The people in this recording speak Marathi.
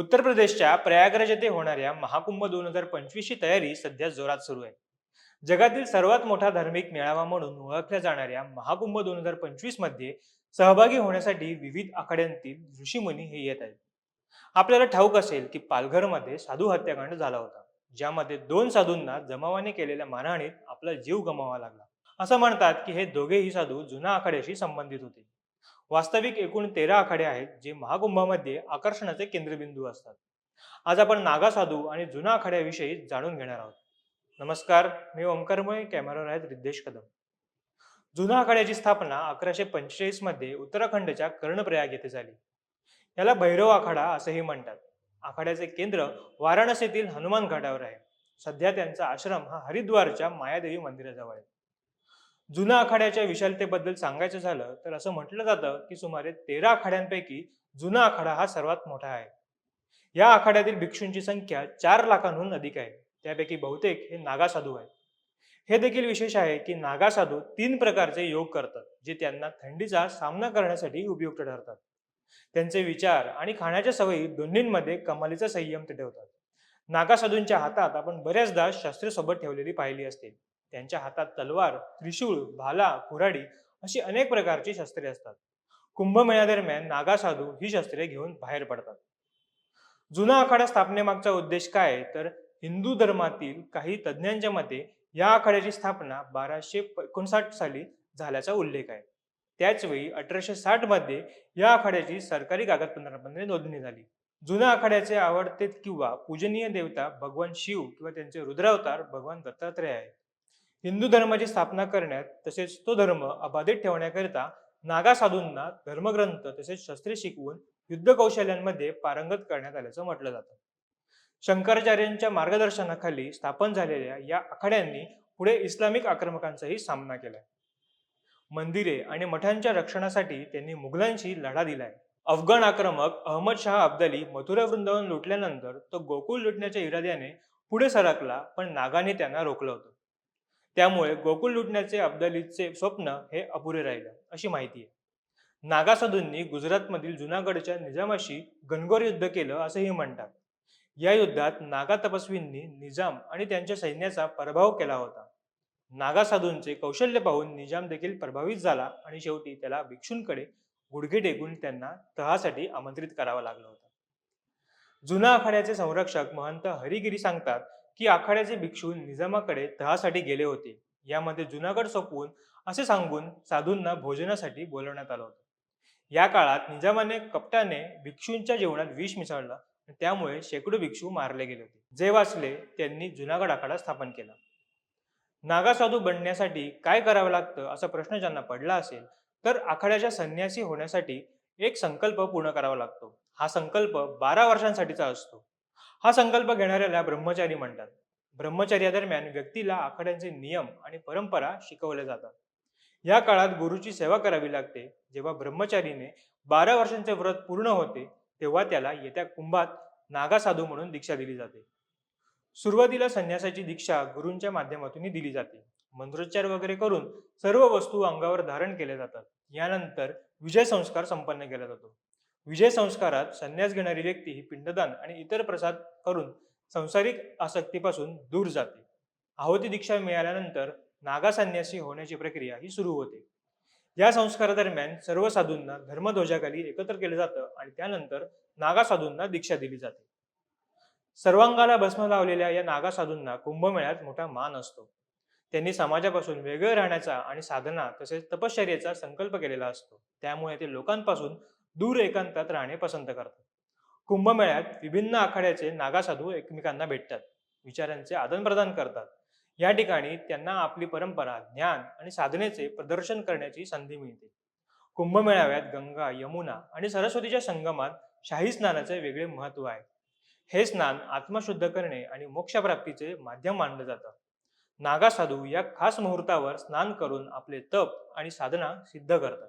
उत्तर प्रदेशच्या प्रयागराज येथे होणाऱ्या महाकुंभ दोन हजार पंचवीसची तयारी सध्या जोरात सुरू आहे. जगातील सर्वात मोठा धार्मिक मेळावा म्हणून ओळखल्या जाणाऱ्या महाकुंभ दोन हजार पंचवीसमध्ये सहभागी होण्यासाठी विविध आखाड्यांतील ऋषीमुनी हे येत आहेत. आपल्याला ठाऊक असेल की पालघरमध्ये साधू हत्याकांड झाला होता ज्यामध्ये दोन साधूंना जमावाने केलेल्या मारहाणीत आपला जीव गमावा लागला. असं म्हणतात की हे दोघेही साधू जुना आखाड्याशी संबंधित होते. वास्तविक एकूण तेरा आखाडे आहेत जे महाकुंभामध्ये आकर्षणाचे केंद्रबिंदू असतात. आज आपण नागा साधू आणि जुना आखाड्याविषयी जाणून घेणार आहोत. नमस्कार मी ओंकारमय कॅमेरावर आहेत रिद्धेश कदम. जुना आखाड्याची स्थापना अकराशे पंचेचाळीसमध्ये उत्तराखंडच्या कर्णप्रयाग येथे झाली. याला भैरव आखाडा असंही म्हणतात. आखाड्याचे केंद्र वाराणसीतील हनुमान घाटावर आहे. सध्या त्यांचा आश्रम हा हरिद्वारच्या मायादेवी मंदिराजवळ आहे. जुन्या आखाड्याच्या विशालतेबद्दल सांगायचं झालं तर असं म्हटलं जातं की सुमारे तेरा आखाड्यांपैकी जुना आखाडा हा सर्वात मोठा आहे. या आखाड्यातील भिक्षूंची संख्या चार लाखांहून अधिक आहे. त्यापैकी बहुतेक हे नागा साधू आहेत. हे देखील विशेष आहे की नागा साधू तीन प्रकारचे योग करतात जे त्यांना थंडीचा सामना करण्यासाठी उपयुक्त ठरतात. त्यांचे विचार आणि खाण्याच्या सवयी दोन्हींमध्ये कमालीचा संयम ते ठेवतात. नागा साधूंच्या हातात आपण बऱ्याचदा शस्त्रे सोबत ठेवलेली पाहिली असतील. त्यांच्या हातात तलवार त्रिशूळ भाला कुऱ्हाडी अशी अनेक प्रकारची शस्त्रे असतात. कुंभमेळ्यादरम्यान नागा साधू ही शस्त्रे घेऊन बाहेर पडतात. जुना आखाडा स्थापनेमागचा उद्देश काय? आहे तर हिंदू धर्मातील काही तज्ज्ञांच्या मते या आखाड्याची स्थापना बाराशे एकोणसाठ साली झाल्याचा उल्लेख आहे. त्याचवेळी अठराशे साठमध्ये या आखाड्याची सरकारी कागदपत्रांमध्ये नोंदणी झाली. जुन्या आखाड्याचे आवडते किंवा पूजनीय देवता भगवान शिव किंवा त्यांचे रुद्रावतार भगवान दत्तात्रय आहे हिंदू धर्माची स्थापना करण्यात तसेच तो धर्म अबाधित ठेवण्याकरिता नागा साधूंना धर्मग्रंथ तसेच शस्त्रे शिकवून युद्ध कौशल्यांमध्ये पारंगत करण्यात आल्याचं म्हटलं जातं. शंकराचार्यांच्या मार्गदर्शनाखाली स्थापन झालेल्या या आखाड्यांनी पुढे इस्लामिक आक्रमकांचाही सामना केलाय. मंदिरे आणि मठांच्या रक्षणासाठी त्यांनी मुघलांशी लढा दिलाय. अफगाण आक्रमक अहमद शाह अब्दाली मथुरा वृंदावन लुटल्यानंतर तो गोकुळ लुटण्याच्या इराद्याने पुढे सरकला पण नागाने त्यांना रोखलं होतं. त्यामुळे गोकुळ लुटण्याचे अब्दालीचे स्वप्न हे अपुरे राहिलं अशी माहिती आहे. नागा साधूंनी गुजरातमधील जुनागडच्या निजामाशी घनघोर युद्ध केलं असंही म्हणतात. या युद्धात नागा तपस्वींनी निजाम आणि त्यांच्या सैन्याचा पराभव केला होता. नागा साधूंचे कौशल्य पाहून निजाम देखील प्रभावित झाला आणि शेवटी त्याला भिक्षूंकडे गुडघे टेकून त्यांना तहासाठी आमंत्रित करावं लागलं होतं. जुना आखाड्याचे संरक्षक महंत हरिगिरी सांगतात की आखाड्याचे भिक्षू निजामाकडे तहासाठी गेले होते. यामध्ये जुनागड सोपवून असे सांगून साधूंना भोजनासाठी बोलवण्यात आलं होतं. या काळात निजामाने कपटाने भिक्षूंच्या जेवणात विष मिसळलं आणि त्यामुळे शेकडो भिक्षू मारले गेले होते. जे वाचले त्यांनी जुनागड आखाडा स्थापन केला. नागा साधू बनण्यासाठी काय करावं लागतं असा प्रश्न ज्यांना पडला असेल तर आखाड्याच्या संन्यासी होण्यासाठी एक संकल्प पूर्ण करावा लागतो. हा संकल्प बारा वर्षांसाठीचा असतो. हा संकल्प घेणाऱ्याला ब्रह्मचारी म्हणतात. ब्रह्मचर्यादरम्यान व्यक्तीला आखाड्यांचे नियम आणि परंपरा शिकवल्या जातात. या काळात गुरुची सेवा करावी लागते. जेव्हा ब्रह्मचारीने बारा वर्षांचे व्रत पूर्ण होते तेव्हा त्याला येत्या कुंभात नागा साधू म्हणून दीक्षा दिली जाते. सुरुवातीला संन्यासाची दीक्षा गुरूंच्या माध्यमातून दिली जाते. मंत्रोच्चार वगैरे करून सर्व वस्तू अंगावर धारण केल्या जातात. यानंतर विजय संस्कार संपन्न केला जातो. विजय संस्कारात संन्यास घेणारी व्यक्ती ही पिंडदान आणि इतर प्रसाद करून संसारिक आसक्तीपासून दूर जाते. आहुती दीक्षा मिळाल्यानंतर नागा संन्यासी होण्याची प्रक्रिया ही सुरू होते. या संस्कारादरम्यान सर्व साधूंना धर्मध्वजाखाली एकत्र केलं जातं आणि त्यानंतर नागा साधूंना दीक्षा दिली जाते. सर्वांगाला भस्म लावलेल्या या नागा साधूंना कुंभमेळ्यात मोठा मान असतो. त्यांनी समाजापासून वेगळे राहण्याचा आणि साधना तसेच तपश्चर्याचा संकल्प केलेला असतो. त्यामुळे ते लोकांपासून दूर एकांतात राहणे पसंत करतात. कुंभमेळ्यात विभिन्न आखाड्याचे नागासाधू एकमेकांना भेटतात विचारांचे आदान प्रदान करतात. या ठिकाणी त्यांना आपली परंपरा ज्ञान आणि साधनेचे प्रदर्शन करण्याची संधी मिळते. कुंभमेळाव्यात गंगा यमुना आणि सरस्वतीच्या संगमात शाही स्नानाचे वेगळे महत्त्व आहे. हे स्नान आत्मशुद्ध करणे आणि मोक्षप्राप्तीचे माध्यम मानलं जातं नागासाधू या खास मुहूर्तावर स्नान करून आपले तप आणि साधना सिद्ध करतात.